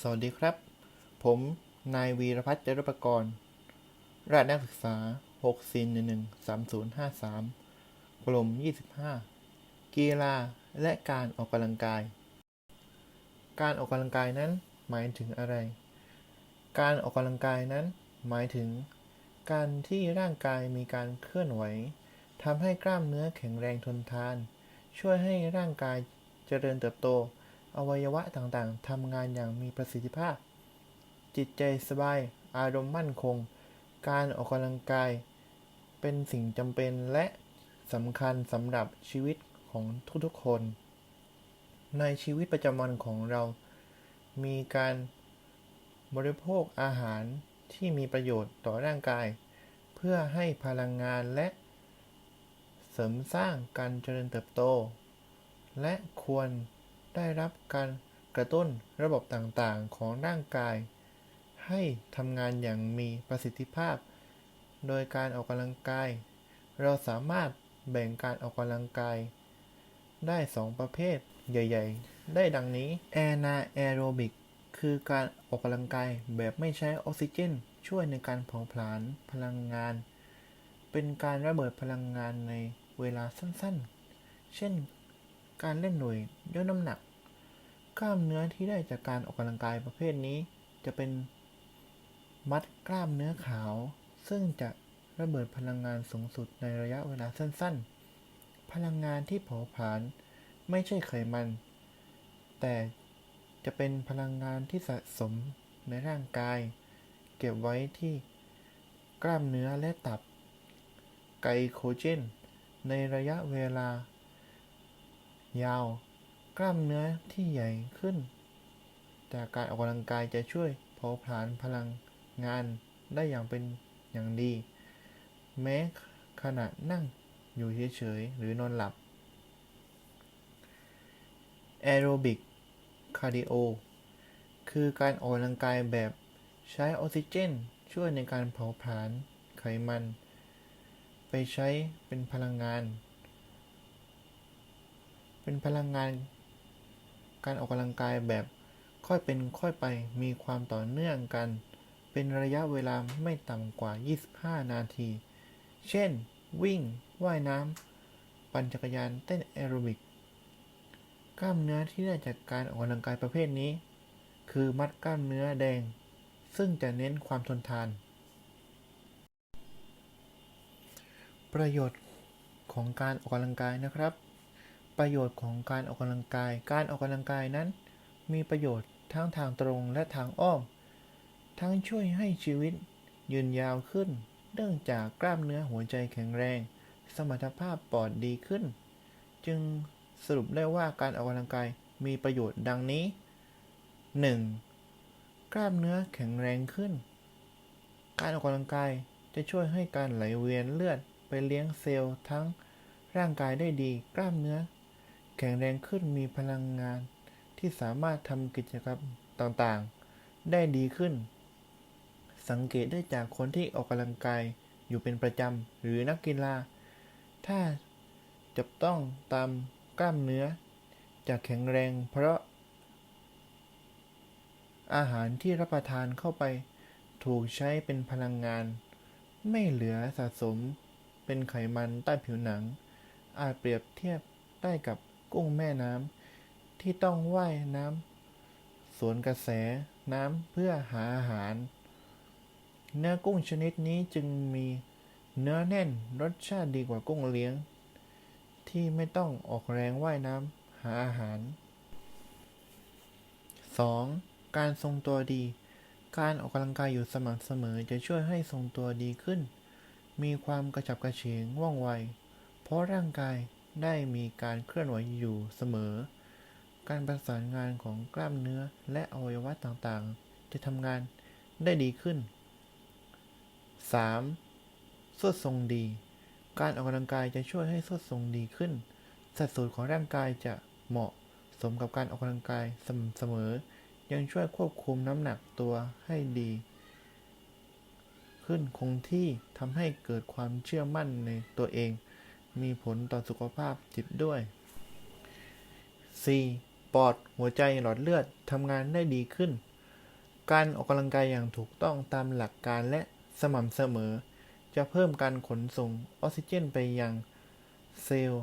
สวัสดีครับ ผม นายวีรพัฒน์เจรุปกรณ์ราชนักศึกษา 6 4 1 1 3 0 5 3 กลุ่ม25 กีฬาและการออกกำลังกาย การออกกำลังกายนั้นหมายถึงอะไร การออกกำลังกายนั้นหมายถึง การที่ร่างกายมีการเคลื่อนไหวทำให้กล้ามเนื้อแข็งแรงทนทาน ช่วยให้ร่างกายเจริญเติบโต อวัยวะต่างๆทำงานอย่างมีประสิทธิภาพ จิตใจสบาย อารมณ์มั่นคง การออกกำลังกาย เป็นสิ่งจำเป็นและสำคัญสำหรับชีวิตของทุกๆคน ในชีวิตประจำวันของเรา มีการบริโภคอาหารที่มีประโยชน์ต่อร่างกาย เพื่อให้พลังงานและ เสริมสร้างการเจริญเติบโต และควร ได้รับการกระตุ้นระบบต่างๆ ของร่างกาย ให้ทำงานอย่างมีประสิทธิภาพ โดยการออกกำลังกาย เราสามารถแบ่งการออกกำลังกาย ได้ 2 ประเภทใหญ่ ๆ ได้ดังนี้แอนาแอโรบิกคือการออกกำลังกายแบบไม่ใช้ออกซิเจน ช่วยในการเผาผลาญพลังงาน เป็นการระเบิดพลังงานในเวลาสั้นๆ เช่น การเล่นหน่วยยกน้ำหนัก กล้ามเนื้อที่ได้จากการออกกำลังกายประเภทนี้ จะเป็นมัดกล้ามเนื้อขาว ซึ่งจะระเบิดพลังงานสูงสุดในระยะเวลาสั้น ๆ พลังงานที่เผาผลาญไม่ใช่ไขมัน แต่จะเป็นพลังงานที่สะสมในร่างกาย เก็บไว้ที่กล้ามเนื้อและตับ ไกลโคเจน ในระยะเวลา ยาว กล้ามเนื้อที่ใหญ่ขึ้น จากการออกกำลังกายจะช่วยเผาผลาญพลังงานได้อย่างเป็นอย่างดี แม้ขณะนั่งอยู่เฉยๆ หรือนอนหลับแอโรบิกคาร์ดิโอคือการออกกำลังกายแบบใช้ออกซิเจน ช่วยในการเผาผลาญไขมัน ไปใช้เป็นพลังงาน เป็นพลังงาน การออกกำลังกายแบบค่อยเป็นค่อยไปมีความต่อเนื่องกัน เป็นระยะเวลาไม่ต่ำกว่า 25 นาที เช่น วิ่ง ว่ายน้ำ ปั่นจักรยาน เต้นแอโรบิก กล้ามเนื้อที่ได้จากการออกกำลังกายประเภทนี้ คือมัดกล้ามเนื้อแดง ซึ่งจะเน้นความทนทาน ประโยชน์ของการออกกำลังกายนะครับ ประโยชน์ของการออกกำลังกาย การออกกำลังกายนั้น มีประโยชน์ทั้งทางตรงและทางอ้อม ทั้งช่วยให้ชีวิตยืนยาวขึ้น เนื่องจากกล้ามเนื้อหัวใจแข็งแรง สมรรถภาพปอดดีขึ้น จึงสรุปได้ว่าการออกกำลังกายมีประโยชน์ดังนี้ 1. กล้ามเนื้อแข็งแรงขึ้น การออกกำลังกายจะช่วยให้การไหลเวียนเลือดไปเลี้ยงเซลล์ทั้งร่างกายได้ดี กล้ามเนื้อ แข็งแรงขึ้นมีพลังงานที่สามารถทำกิจกรรมต่างๆ ได้ดีขึ้น สังเกตได้จากคนที่ออกกำลังกายอยู่เป็นประจำ หรือนักกีฬา ถ้าจับต้องตามกล้ามเนื้อ จะแข็งแรงเพราะ อาหารที่รับประทานเข้าไป ถูกใช้เป็นพลังงาน ไม่เหลือสะสมเป็นไขมันใต้ผิวหนัง อาจเปรียบเทียบได้กับ กุ้งแม่น้ำที่ต้องว่ายน้ำสวนกระแสน้ำเพื่อหาอาหาร เนื้อกุ้งชนิดนี้จึงมีเนื้อแน่นรสชาติดีกว่ากุ้งเลี้ยง ที่ไม่ต้องออกแรงว่ายน้ำหาอาหาร 2. การทรงตัวดี การออกกำลังกายอยู่สม่ำเสมอจะช่วยให้ทรงตัวดีขึ้น มีความกระฉับกระเฉงว่องไว เพราะร่างกาย ได้มีการเคลื่อนไหวอยู่เสมอ การประสานงานของกล้ามเนื้อและอวัยวะต่างๆ จะทำงานได้ดีขึ้น 3. สวดทรงดี การออกกำลังกายจะช่วยให้สวดทรงดีขึ้น สัดส่วนของร่างกายจะเหมาะสมกับการออกกำลังกายสม่ำเสมอ ยังช่วยควบคุมน้ำหนักตัวให้ดี ขึ้นคงที่ทำให้เกิดความเชื่อมั่นในตัวเอง มีผลต่อสุขภาพจิตด้วย 4. ปอดหัวใจหลอดเลือดทำงานได้ดีขึ้น การออกกำลังกายอย่างถูกต้องตามหลักการและสม่ำเสมอ จะเพิ่มการขนส่งออกซิเจนไปยังเซลล์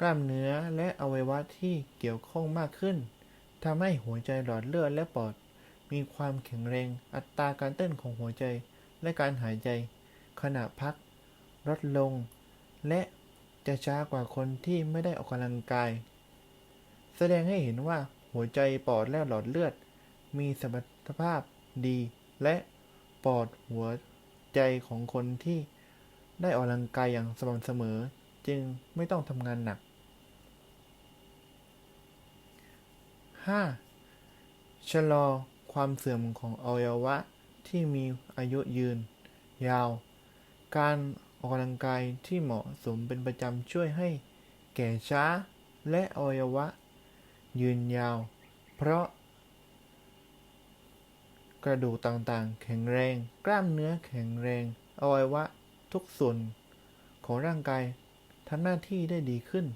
กล้ามเนื้อและอวัยวะที่เกี่ยวข้องมากขึ้นทำให้หัวใจหลอดเลือดและปอด มีความแข็งแรง อัตราการเต้นของหัวใจและการหายใจ ขณะพักลดลง และ จะช้ากว่าคนที่ไม่ได้ออกกำลังกาย แสดงให้เห็นว่าหัวใจปอดและหลอดเลือด มีสมรรถภาพดี และปอดหัวใจของคนที่ได้ออกกำลังกายอย่างสม่ำเสมอ จึงไม่ต้องทำงานหนัก 5. ชะลอความเสื่อมของอวัยวะที่มีอายุยืน ยาว การ ออกกำลังกายที่เหมาะสมเป็นประจำช่วยให้แก่ช้าและอวัยวะ ยืนยาว เพราะ กระดูกต่างๆ แข็งแรง กล้ามเนื้อแข็งแรง อวัยวะทุกส่วนของร่างกายทำหน้าที่ได้ดีขึ้น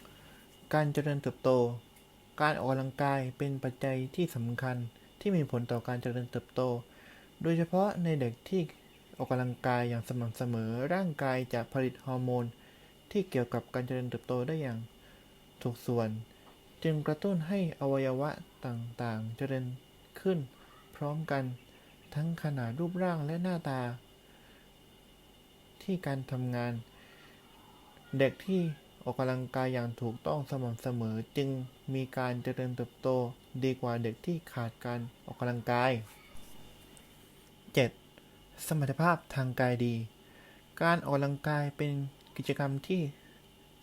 6. การเจริญเติบโต การออกกำลังกายเป็นปัจจัยที่สำคัญที่มีผลต่อการเจริญเติบโต โดยเฉพาะในเด็กที่ ออกกำลังกายอย่างสม่ำเสมอ ร่างกายจะผลิตฮอร์โมน ที่เกี่ยวกับการเจริญเติบโตได้อย่างถูกส่วน จึงกระตุ้นให้อวัยวะต่างๆ เจริญขึ้น พร้อมกันทั้งขนาดรูปร่างและหน้าตา ที่การทำงาน เด็กที่ออกกำลังกายอย่างถูกต้องสม่ำเสมอจึงมีการเจริญเติบโตดีกว่าเด็กที่ขาดการออกกำลังกาย 7. สมรรถภาพทางกายดี การออกกำลังกายเป็นกิจกรรมที่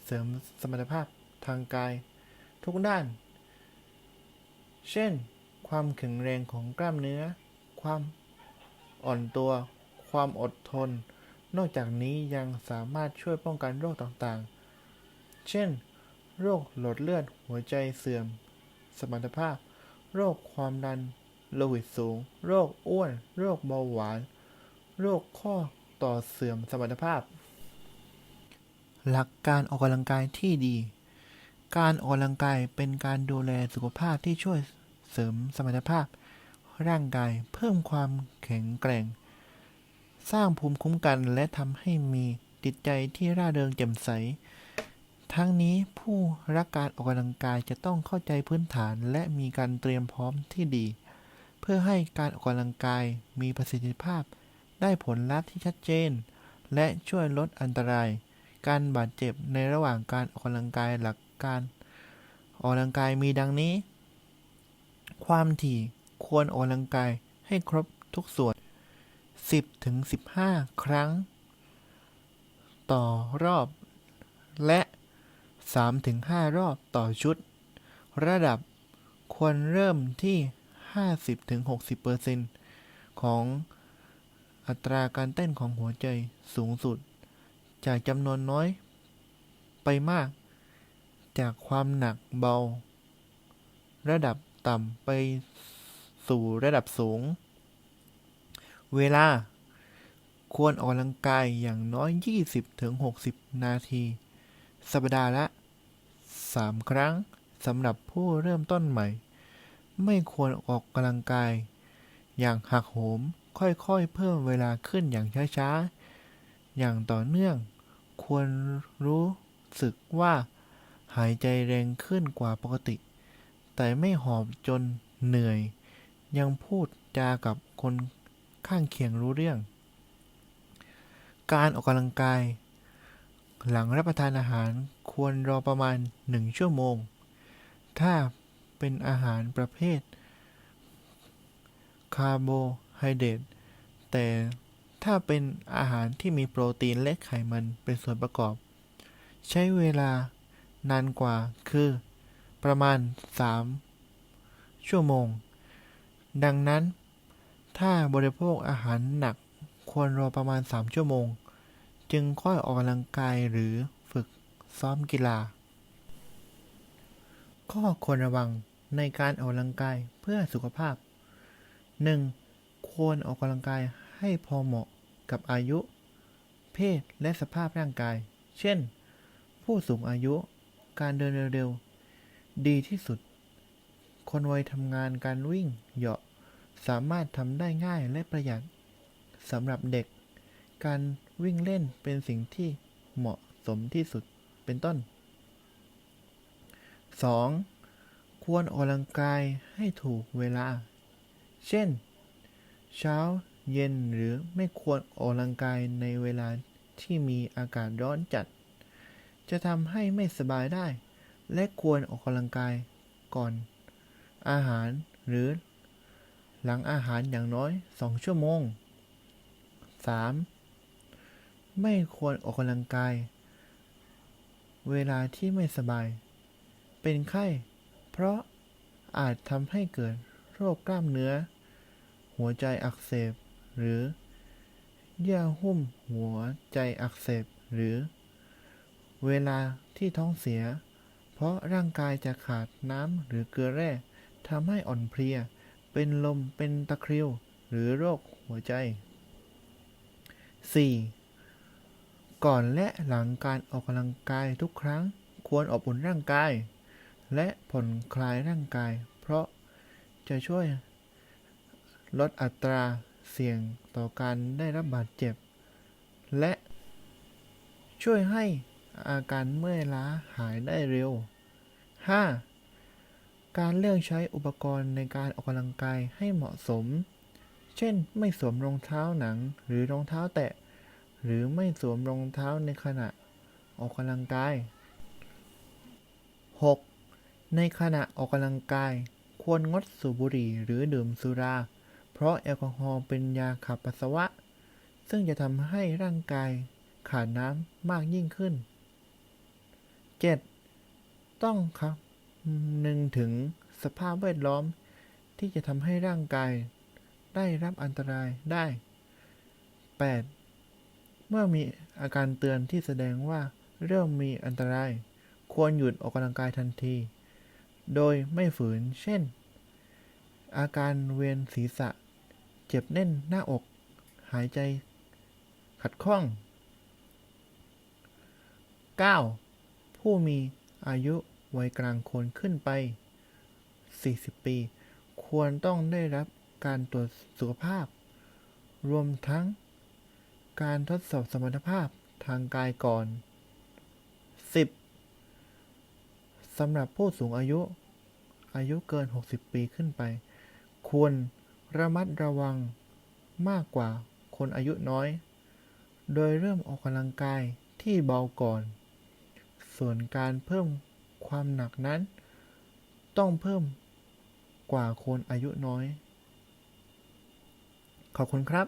เสริมสมรรถภาพทางกายทุกด้าน เช่น ความแข็งแรงของกล้ามเนื้อ ความอ่อนตัว ความอดทน นอกจากนี้ยังสามารถช่วยป้องกันโรคต่างๆ เช่น โรคหลอดเลือดหัวใจเสื่อม สมรรถภาพ โรคความดันโลหิตสูง โรคอ้วน โรคเบาหวาน โรคข้อต่อเสื่อมสมรรถภาพ หลักการออกกำลังกายที่ดี การออกกำลังกายเป็นการดูแลสุขภาพที่ช่วยเสริมสมรรถภาพ ร่างกายเพิ่มความแข็งแกร่ง สร้างภูมิคุ้มกันและทำให้มีจิตใจที่ร่าเริงแจ่มใส ทั้งนี้ผู้รักการออกกำลังกายจะต้องเข้าใจพื้นฐานและมีการเตรียมพร้อมที่ดี เพื่อให้การออกกำลังกายมีประสิทธิภาพ ได้ผลลัพธ์ที่ชัดเจน และช่วยลดอันตราย การบาดเจ็บในระหว่างการออกกำลังกายหลักการ ออกกำลังกายมีดังนี้ ความถี่ควรออกกำลังกายให้ครบทุกส่วน 10ถึง15 ครั้ง ต่อรอบ และ3ถึง5รอบต่อชุด ระดับควรเริ่มที่ 50ถึง60%ของ อัตราการเต้นของหัวใจสูงสุด จากจำนวนน้อยไปมาก จากความหนักเบา ระดับต่ำไปสู่ระดับสูง เวลา ควรออกกำลังกายอย่างน้อย 20-60 นาที สัปดาห์ละ 3 ครั้งสำหรับผู้เริ่มต้นใหม่ ไม่ควรออกกำลังกาย อย่างหักโหม ค่อยๆ เพิ่มเวลาขึ้นอย่างช้าๆ อย่างต่อเนื่อง ควรรู้สึกว่า หายใจแรงขึ้นกว่าปกติ แต่ไม่หอบจนเหนื่อย ยังพูดจากับคนข้างเคียงรู้เรื่อง การออกกำลังกาย หลังรับประทานอาหารควรรอประมาณ1ชั่วโมง ถ้าเป็นอาหารประเภท คาร์โบ ไฮเดรตแต่ถ้าเป็นอาหารที่มีโปรตีนและไขมันเป็นส่วนประกอบ ใช้เวลานานกว่าคือ ประมาณ 3 ชั่วโมง ดังนั้น ถ้าบริโภคอาหารหนักควรรอประมาณ 3 ชั่วโมง จึงค่อยออกกำลังกายหรือฝึกซ้อมกีฬา ข้อควรระวังในการออกกำลังกายเพื่อสุขภาพ 1. ควรออกกำลังกายให้พอเหมาะกับอายุ เพศและสภาพร่างกาย เช่น ผู้สูงอายุ การเดินเร็วๆ ดีที่สุด คนวัยทำงานการวิ่งเหยาะสามารถทำได้ง่ายและประหยัดสำหรับเด็ก การวิ่งเล่นเป็นสิ่งที่เหมาะสมที่สุดเป็นต้น 2. ควรออกกำลังกายให้ถูกเวลา เช่น เช้าเย็นหรือไม่ควรออกกำลังกายในเวลาที่มีอากาศร้อนจัด จะทำให้ไม่สบายได้ และควรออกกำลังกายก่อน อาหารหรือ หลังอาหารอย่างน้อย 2 ชั่วโมง 3. ไม่ควรออกกำลังกาย เวลาที่ไม่สบาย เป็นไข้ เพราะอาจทำให้เกิดโรคกล้ามเนื้อ หัวใจอักเสบ หรือ เยื่อหุ้มหัวใจอักเสบ หรือ เวลาที่ท้องเสีย เพราะร่างกายจะขาดน้ำหรือเกลือแร่ทำให้อ่อนเพลีย เป็นลม เป็นตะคริว หรือโรคหัวใจ 4. ก่อนและหลังการออกกำลังกายทุกครั้งควรอบอุ่นร่างกาย และผ่อนคลายร่างกาย เพราะจะช่วย ลดอัตราเสี่ยงต่อการได้รับบาดเจ็บ และช่วยให้อาการเมื่อยล้าหายได้เร็ว 5. การเลือกใช้อุปกรณ์ในการออกกำลังกายให้เหมาะสม เช่น ไม่สวมรองเท้าหนังหรือรองเท้าแตะ หรือไม่สวมรองเท้าในขณะออกกำลังกาย 6. ในขณะออกกำลังกาย ควรงดสูบบุหรี่หรือดื่มสุรา เพราะแอลกอฮอล์เป็นยาขับปัสสาวะ ซึ่งจะทำให้ร่างกายขาดน้ำมากยิ่งขึ้น 7. ต้องครับหนึ่งถึงสภาพแวดล้อมที่จะทำให้ร่างกาย ได้รับอันตรายได้ 8. เมื่อมีอาการเตือนที่แสดงว่าเริ่มมีอันตราย ควรหยุดออกกำลังกายทันที โดยไม่ฝืน เช่น อาการเวียนศีรษะ เจ็บแน่นหน้าอก หายใจ ขัดข้อง 9. ผู้มีอายุวัยกลางคนขึ้นไป 40 ปี ควรต้องได้รับการตรวจสุขภาพ รวมทั้ง การทดสอบสมรรถภาพทางกายก่อน 10. สำหรับผู้สูงอายุ อายุเกิน 60 ปีขึ้นไป ควร ระมัดระวังมากกว่าคนอายุน้อย โดยเริ่มออกกำลังกายที่เบาก่อน ส่วนการเพิ่มความหนักนั้น ต้องเพิ่มกว่าคนอายุน้อย ขอบคุณครับ